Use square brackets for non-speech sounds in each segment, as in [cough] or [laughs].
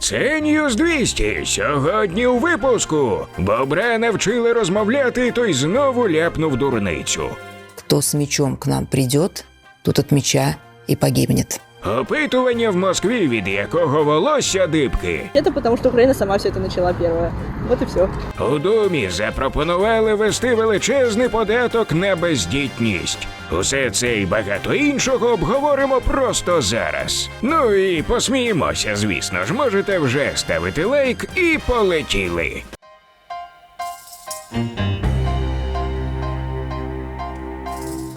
Це Ньюз 200. Сьогодні у випуску. Бобра навчили розмовляти, той знову ляпнув дурницю. Кто с мечом к нам придет, тот от меча и погибнет. Опитування в Москві, від якого волосся дибки. Это потому, что Украина сама все это начала первая. Вот и все. У Думі запропонували ввести величезний податок на бездітність. Усе це і багато іншого обговоримо просто зараз. Ну і посміємося, звісно ж, можете вже ставити лайк і полетіли.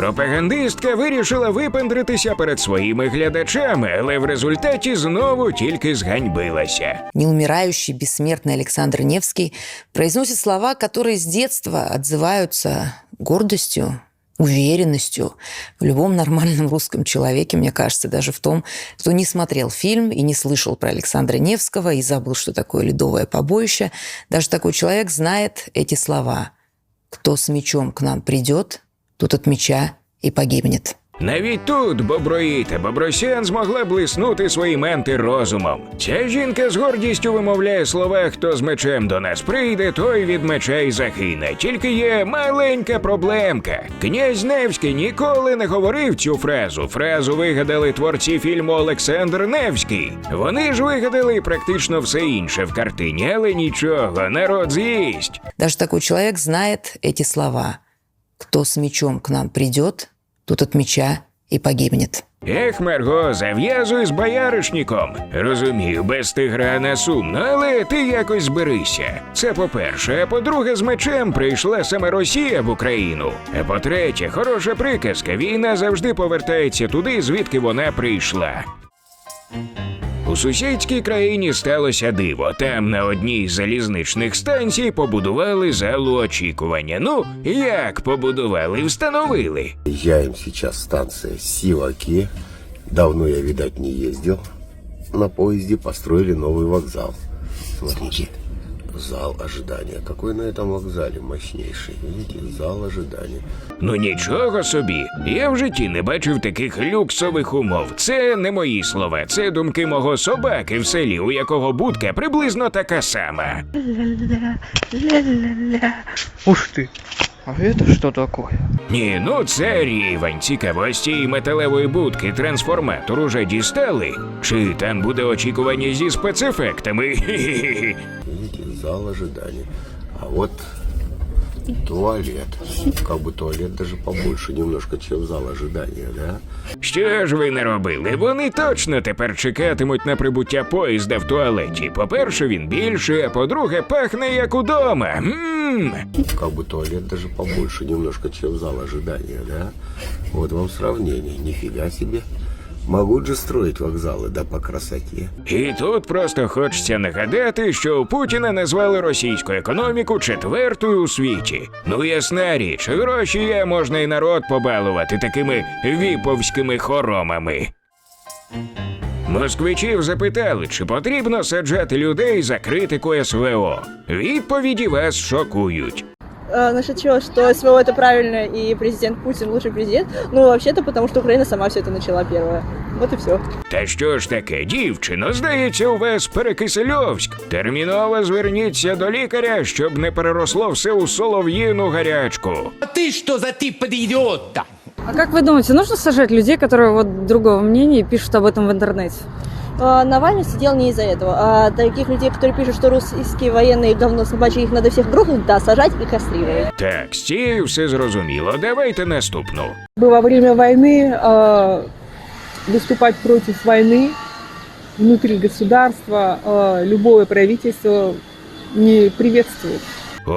Пропагандистка вирішила випендритися перед своїми глядачами, але в результаті знову тільки зганьбилася. Неумирающий бессмертный Александр Невский произносит слова, которые с детства отзываются гордостью, Уверенностью в любом нормальном русском человеке, мне кажется, даже в том, кто не смотрел фильм и не слышал про Александра Невского и забыл, что такое ледовое побоище. Даже такой человек знает эти слова. «Кто с мечом к нам придет, тот от меча и погибнет». Навіть тут Боброїта Бобросян змогла блиснути своїм антирозумом. Ця жінка з гордістю вимовляє слова, хто з мечем до нас прийде, той від меча й загине. Тільки є маленька проблемка. Князь Невський ніколи не говорив цю фразу. Фразу вигадали творці фільму Олександр Невський. Вони ж вигадали практично все інше в картині, але нічого, народ з'їсть. Даже такой человек знает эти слова. «Кто с мечом к нам придет, тот от меча и погибнет». Ех, Марго, зав'язуй з бояришніком. Розумію, без тиграна сумно, але ти якось зберися. Це по-перше, а по-друге, з мечем прийшла саме Росія в Україну. А по-третє, хороша приказка. Війна завжди повертається туди, звідки вона прийшла. У сусідській країні сталося диво. Там на одній з залізничних станцій побудували залу очікування. Ну, як побудували, встановили. Їжджаємо зараз станція Сіваки. Давно я, видать, не їздив. На поїзді построїли новий вокзал. Смотрите, зал ожидания. Какой на этом вокзале мощнейший. Видите, зал ожидания. Ну нічого собі. Я в житті не бачив таких люксових умов. Це не мої слова, це думки мого собаки в селі, у якого будка приблизно така сама. Уж ты. А это что такое? Ні, ну це рівень цікавості і металевої будки трансформатор уже дістали. Чи там буде очікування зі спецефектами? Хі-хі-хі. [laughs] Зал ожидания. А вот туалет. Как бы туалет даже побольше немножко, чем зал ожидания, да? Що ж ви не робили? Вони точно тепер чекатимуть на прибуття поїзда в туалеті. По-перше, він більший, а по-друге, пахне як удома. Ммм. Как бы туалет даже побольше немножко, чем зал ожидания, да? Вот вам сравнение. Нифига себе. Могут же строить вокзалы, да по красоте. І тут просто хочеться нагадати, що у Путіна назвали російську економіку четвертою у світі. Ну ясна річ, гроші є, можна і народ побалувати такими віповськими хоромами. Москвичів запитали, чи потрібно саджати людей за критику СВО. Відповіді вас шокують. А, насчет чего, что СВО это правильно и президент Путин лучший президент? Ну, вообще-то потому, что Украина сама все это начала первая. Вот и все. Та що ж таке, дівчино, здається, у вас перекисельовськ. Терміново зверніться до лікаря, щоб не переросло все у солов'їну гарячку. А ты что за тип идиот-то? А как вы думаете, нужно сажать людей, которые вот другого мнения и пишут об этом в интернете? А, Навальный сидел не из-за этого. А таких людей, которые пишут, что русские военные говно собачьи, их надо всех грохнуть, да, сажать и кастрировать. Так, з цією все зрозуміло. Давайте наступну. бы во время войны э, выступать против войны внутри государства э, любое правительство не приветствует. О,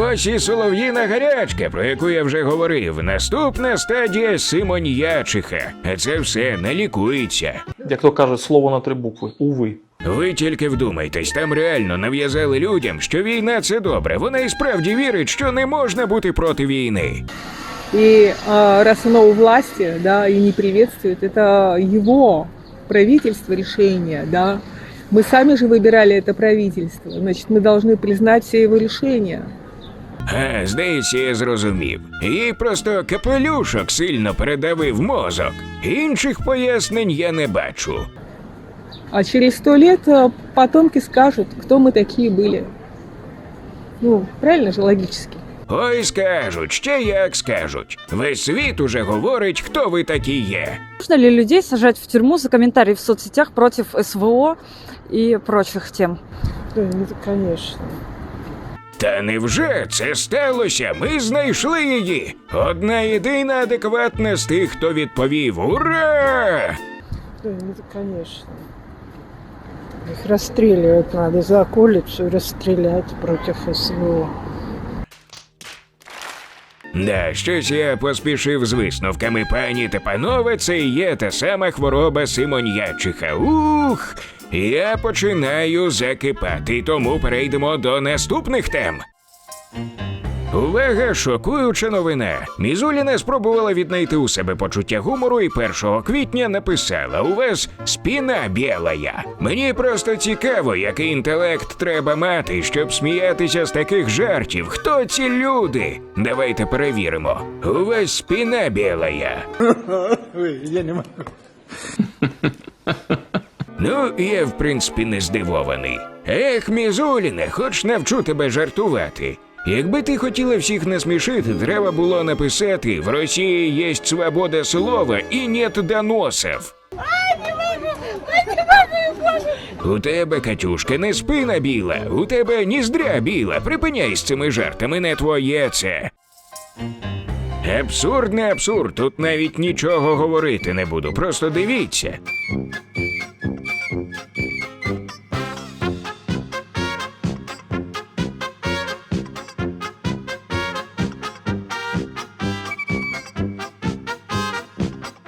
ось і солов'їна гарячка, про яку я вже говорив. Наступна стадія Симоньячиха. А це все не лікується. Як то каже, слово на три букви. Уви. Ви тільки вдумайтесь, там реально нав'язали людям, що війна це добре. Вона і справді вірить, що не можна бути проти війни. И э, раз оно у власти, да, и не приветствует, это его правительство решение, да. Мы сами же выбирали это правительство, значит, мы должны признать все его решения. А, здається, я зрозумів. Їй просто капелюшок сильно передавив мозок. Інших пояснень я не бачу. А через сто лет э, потомки скажут, кто мы такие были. Ну, правильно же, логически. Ой, скажуть, ще як скажуть. Весь світ уже говорить, хто ви такі є. Нужно ли людей сажать в тюрьму за комментарии в соцсетях против СВО и прочих тем? Конечно. Та невже це сталося? Ми знайшли її. Одна єдина адекватна з тих, хто відповів Ура! Конечно. Их расстреливать надо за улицу, расстрелять против СВО. Да, щось я поспішив з висновками, пані та панове, це і є та сама хвороба Симоньячиха. Ух, я починаю закипати, тому перейдемо до наступних тем. Увага, шокуюча новина. Мізуліна спробувала віднайти у себе почуття гумору і 1 квітня написала: У вас спіна білая. Мені просто цікаво, який інтелект треба мати, щоб сміятися з таких жартів. Хто ці люди? Давайте перевіримо. У вас спіна білая. [laughs] Я не могу. [laughs] Ну, я в принципі не здивований. Ех, Мізуліне, хоч навчу тебе жартувати. Якби ти хотіла всіх насмішити, треба було написати в Росії є свобода слова і нет доносів. У тебе, Катюшка, не спина біла, у тебе ніздря біла. Припиняй з цими жартами, не твоє це. Абсурд не абсурд, тут навіть нічого говорити не буду, просто дивіться.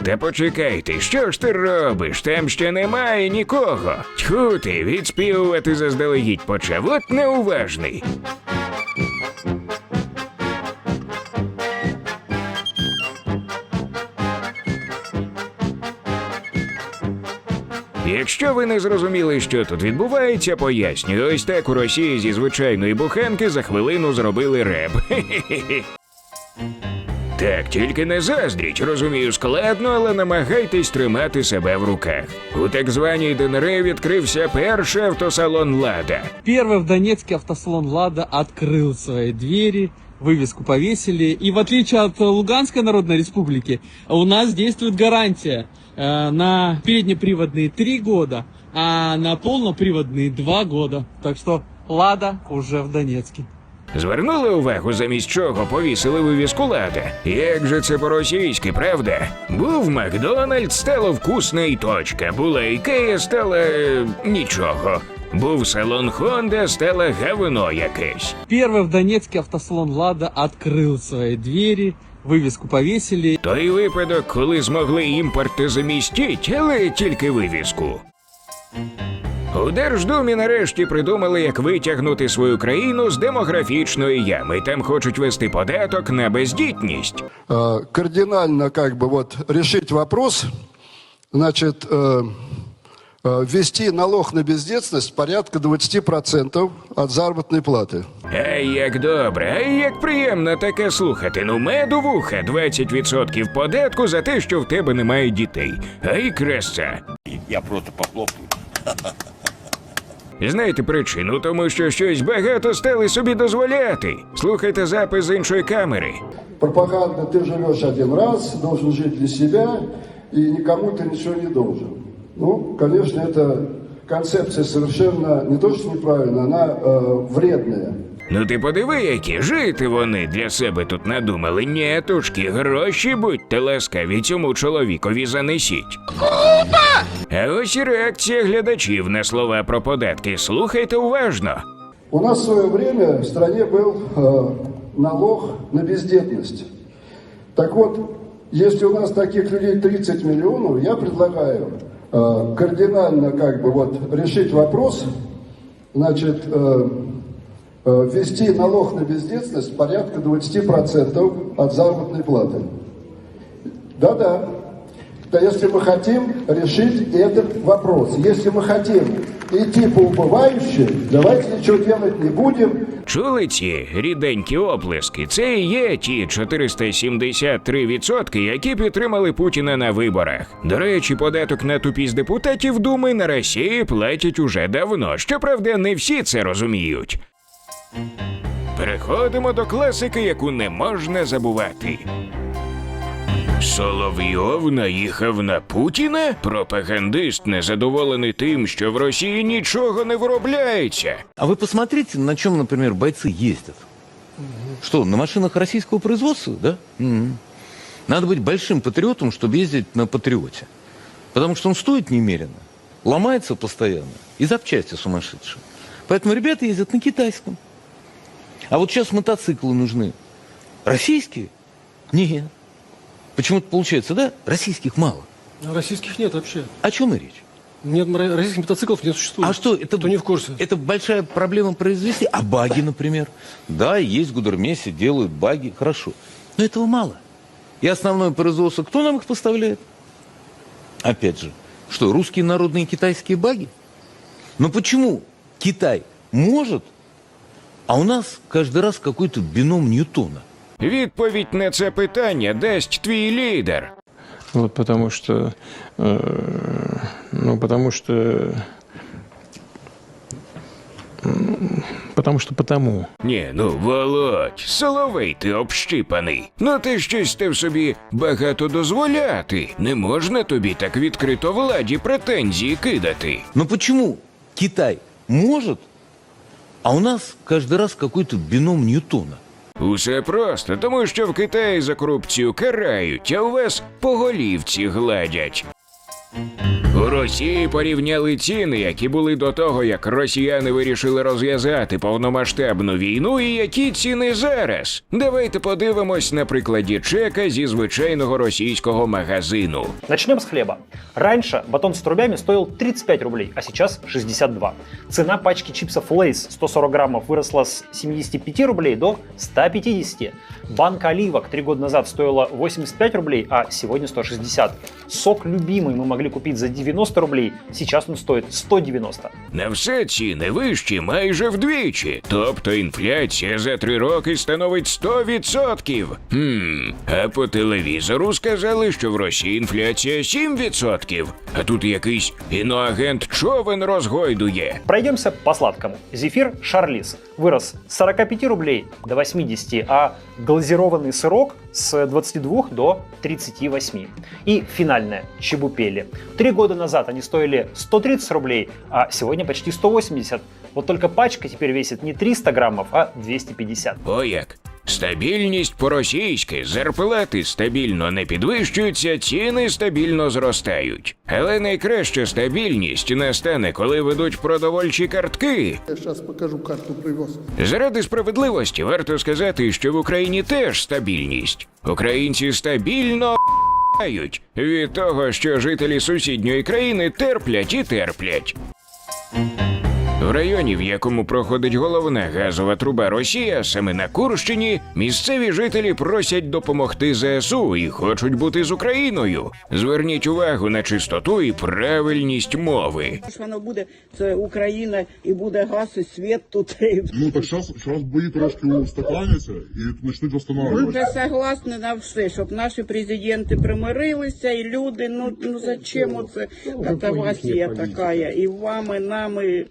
Та почекайте, що ж ти робиш? Там ще немає нікого. Тьху ти, відспівувати заздалегідь почав, от неуважний. Якщо ви не зрозуміли, що тут відбувається, пояснюю. Ось так у Росії зі звичайної буханки за хвилину зробили реп. [laughs] Так, тільки не заздріть, розумію, складно, але намагайтесь тримати себе в руках. У так званій ДНР відкрився перший автосалон Лада. Первый в Донецке автосалон «Лада» открыл свои двери, вывеску повесили. И в отличие от Луганской Народной Республики, у нас действует гарантия э, на переднеприводные 3 года, а на полноприводные 2 года. Так что «Лада» уже в Донецке. Звернули увагу, замість чого повісили вивіску Лада. Як же це по-російськи, правда? Був Макдональдс, стало вкусно і точка. Була Ікея, стала е, нічого. Був салон Хонда, стало говно якесь. Первый в Донецке автосалон «Лада» открыл свои двери, вывеску повесили. Той випадок, коли змогли імпорти замістіть, але тільки вивіску. У Держдумі нарешті придумали, як витягнути свою країну з демографічної ями. Там хочуть вести податок на бездітність. э, кардинально как бы вот решить вопрос, значит, э, э, ввести налог на бездетность порядка 20% от заработной платы. Ай, як добре, ай, як приємно таке слухати. Ну, меду вуха, 20% податку за те, що в тебе немає дітей. Ай, краса. Я просто похлопаю. Знаєте причину, тому що щось багато стали собі дозволяти. Слухайте запис з іншої камери. Пропаганда «ты живешь один раз, должен жить для себя, и никому ты ничего не должен». Ну, конечно, эта концепция совершенно не то что неправильная, она э, вредная. Ну ти подиви, які жити вони для себе тут надумали. Нєтушки, гроші будьте ласкаві цьому чоловікові занесіть. А ось і реакція глядачів на слова про податки. Слухайте уважно. У нас в свое время в стране был э, налог на бездетность. Так вот, если у нас таких людей 30 миллионов, я предлагаю э, кардинально как бы вот решить вопрос, значит, э, э, ввести налог на бездетность порядка 20% от заработной платы. Да-да. Да если мы хотим решить этот вопрос, если мы хотим идти по убывающей, давайте ничего делать не будем, Чули ці ріденькі оплески? Це і є ті 473%, які підтримали Путіна на виборах. До речі, податок на тупість депутатів Думи на Росії платять уже давно. Щоправда, не всі це розуміють. Переходимо до класики, яку не можна забувати. Соловйов наїхав на Путіна? Пропагандист незадоволений тим, що в Росії нічого не виробляється. А вы посмотрите, на чем, например, бойцы ездят. Что, на машинах российского производства, да? Мгм. Надо быть большим патриотом, чтобы ездить на патриоте. Потому что он стоит немерено, ломается постоянно и запчасти сумасшедшие. Поэтому ребята ездят на китайском. А вот сейчас мотоциклы нужны. Российские? Нет. Почему-то получается, да? Российских мало. Российских нет вообще. О чем и речь? Нет, российских мотоциклов не существует. А что, это, Кто не в курсе? это большая проблема произвести? А баги, например? Да, есть в Гудермесе, делают баги, хорошо. Но этого мало. И основное производство, кто нам их поставляет? Опять же, что, русские народные китайские баги? Но почему Китай может, а у нас каждый раз какой-то бином Ньютона? Відповідь на це питання дасть твій лідер. Вот потому что... э, ну, потому что... м, Потому что потому. Ні, ну Володь, соловей ти общипаний. Ну ти щось став собі багато дозволяти. Не можна тобі так відкрито владі претензії кидати. Но почему Китай может, а у нас каждый раз какой-то бином Ньютона? Усе просто, тому що в Китаї за корупцію карають, а у вас по голівці гладять. У Росії порівняли ціни, які були до того, як росіяни вирішили розв'язати повномасштабну війну, і які ціни зараз. Давайте подивимось на прикладі чека зі звичайного російського магазину. Начнем с хлеба. Раньше батон с отрубями стоил 35 рублей, а сейчас 62. Цена пачки чипсов Lay's 140 граммов выросла с 75 рублей до 150. Банка оливок три года назад стоила 85 рублей, а сегодня 160. Сок любимый мы могли купить за 90 рублей, сейчас он стоит 190. На все ціни вищі майже вдвічі. Тобто інфляція за три роки становить 100%. Хм, а по телевізору сказали, що в Росії інфляція 7%. А тут якийсь іноагент човен розгойдує. Пройдемся по сладкому. Зефир Шарлиз вырос с 45 рублей до 80, а глазированный сырок с 22 до 38. И финальное – чебупели. Три года назад они стоили 130 рублей, а сегодня почти 180. Вот только пачка теперь весит не 300 граммов, а 250. О як. Стабільність по-російськи, зарплати стабільно не підвищуються, ціни стабільно зростають. Але найкраща стабільність настане, коли ведуть продовольчі картки. Я сейчас покажу карту привез. Заради справедливості варто сказати, що в Україні теж стабільність. Українці стабільно ***ють від того, що жителі сусідньої країни терплять і терплять. В районі, в якому проходить головна газова труба Росія, саме на Курщині, місцеві жителі просять допомогти ЗСУ і хочуть бути з Україною. Зверніть увагу на чистоту і правильність мови. Воно буде це Україна і буде газ і світ тут. Ну так сейчас, сейчас бої трошки устаканяться і почнуть Ми восстанавливаться. вже согласні на все, щоб наші президенти примирилися, і люди, ну, ну зачем оце катавасія така, і вам, і нам, і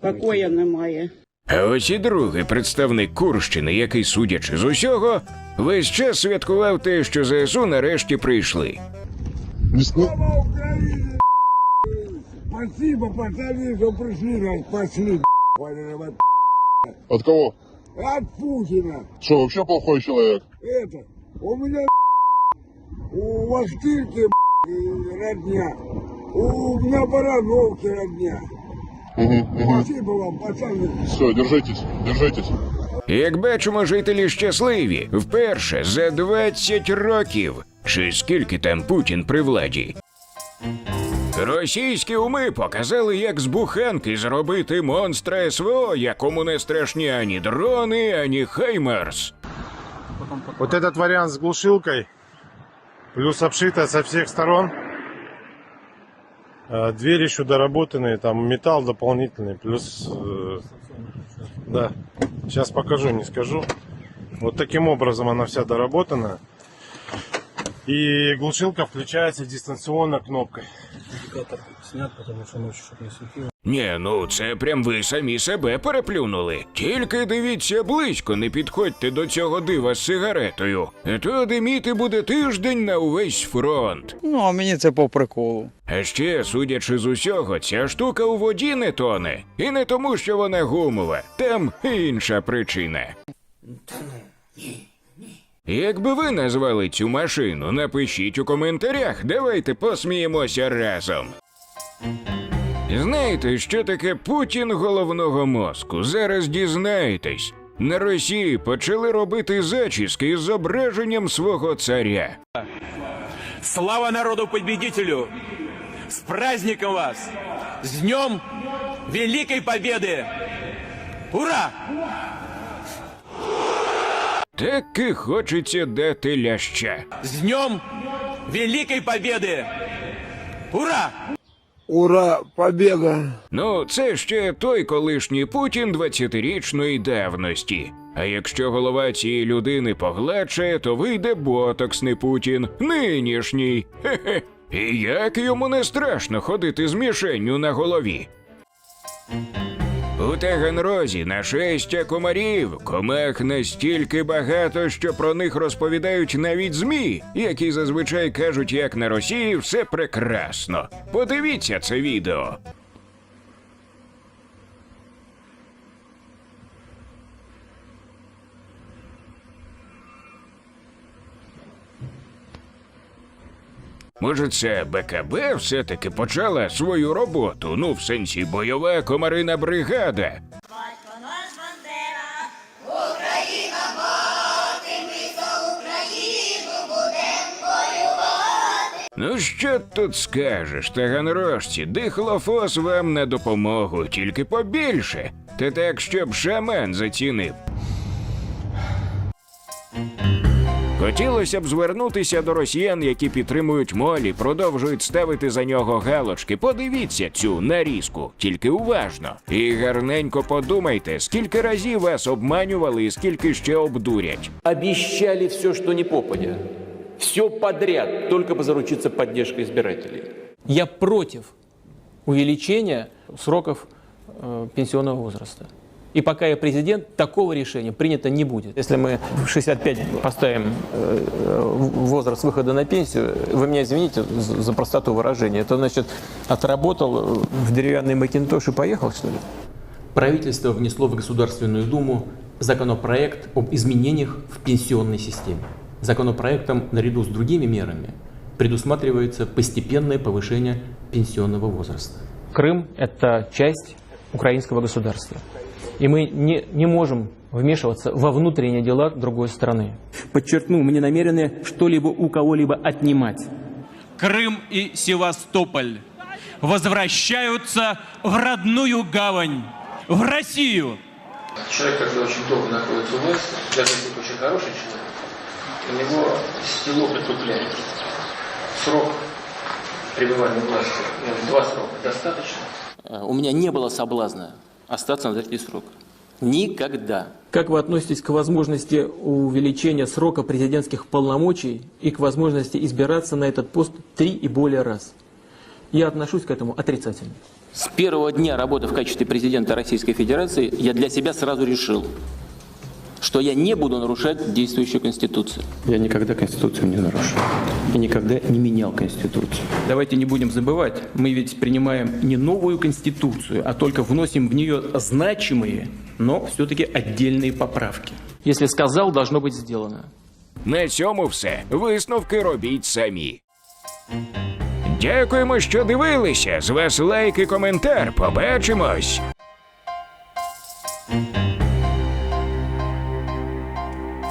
покоя немає. А ось і другий представник Курщини, який, судячи з усього, весь час святкував те, що ЗСУ нарешті прийшли. Спасибо, пацаны, что пришли нас спасли. От кого? От Путина. Что, вообще плохой человек? Это, у меня у Вахтырки родня. У меня Барановки родня. Спасибо вам, пацаны. Все, держитесь, держитесь. Як бачимо, жителі щасливі вперше за 20 років. Чи скільки там Путін при владі? Російські уми показали, як з буханки зробити монстра СВО, якому не страшні ані дрони, ані Хаймерс. Вот этот вариант с глушилкой, плюс обшито со всех сторон. Э, Двери еще доработанные, там металл дополнительный, плюс... э, Да, сейчас покажу, не скажу. Вот таким образом она вся доработана. И глушилка включается дистанционно кнопкой. Индикатор снят, потому что ночью, чтобы не светило. Ні, ну це прям ви самі себе переплюнули. Тільки дивіться близько, не підходьте до цього дива з сигаретою. То диміти буде тиждень на увесь фронт. Ну, а мені це по приколу. А ще, судячи з усього, ця штука у воді не тоне. І не тому, що вона гумова. Там інша причина. Якби ви назвали цю машину, напишіть у коментарях, давайте посміємося разом. Знаєте, що таке Путін головного мозку? Зараз дізнаєтесь. На Росії почали робити зачіски з зображенням свого царя. Слава народу-победителю! С праздником вас! С днем Великой Победы! Ура! Таки хочеться дати ляща. С днем Великой Победы! Ура! Ура, победа! Ну, це ще той колишній Путін 20-річної давності. А якщо голова цієї людини погладшає, то вийде ботоксний Путін, нинішній. Хе-хе. І як йому не страшно ходити з мішенню на голові. У Таганрозі нашестя комарів. Комах настільки багато, що про них розповідають навіть ЗМІ, які зазвичай кажуть, як на Росії все прекрасно. Подивіться це відео. Може, це БКБ все-таки почала свою роботу, ну в сенсі бойова комарина бригада. Україна мати, за Україну будем воювати. Ну що тут скажеш, таганрожці, дихлофос вам на допомогу, тільки побільше. Та так, щоб шаман зацінив. Хотілося б звернутися до росіян, які підтримують молі, продовжують ставити за нього галочки. Подивіться цю нарізку, тільки уважно. І гарненько подумайте, скільки разів вас обманювали і скільки ще обдурять. Обещали все, что не попадя. Все подряд, только бы заручиться поддержкой избирателей. Я против увеличения сроков э, пенсионного возраста. И пока я президент, такого решения принято не будет. Если мы в 65 поставим э, возраст выхода на пенсию, вы меня извините за за простоту выражения, это значит отработал э, в деревянный макинтош и поехал, что ли? Правительство внесло в Государственную Думу законопроект об изменениях в пенсионной системе. Законопроектом, наряду с другими мерами, предусматривается постепенное повышение пенсионного возраста. Крым – это часть украинского государства. И мы не, не можем вмешиваться во внутренние дела другой страны. Подчеркну, мы не намерены что-либо у кого-либо отнимать. Крым и Севастополь возвращаются в родную гавань, в Россию. Человек, когда очень долго находится у власти, даже если очень хороший человек, у него село притупляет. Срок пребывания у власти, два срока достаточно. Э, У меня не было соблазна остаться на третий срок. Никогда. Как вы относитесь к возможности увеличения срока президентских полномочий и к возможности избираться на этот пост три и более раз? Я отношусь к этому отрицательно. С первого дня работы в качестве президента Российской Федерации я для себя сразу решил, что я не буду нарушать действующую Конституцию. Я никогда Конституцию не нарушил. И никогда не менял Конституцию. Давайте не будем забывать, мы ведь принимаем не новую Конституцию, а только вносим в нее значимые, но все-таки отдельные поправки. Если сказал, должно быть сделано. На цьому все. Висновки робіть самі. Дякуємо, що дивилися. З вас лайк і коментар. Побачимось.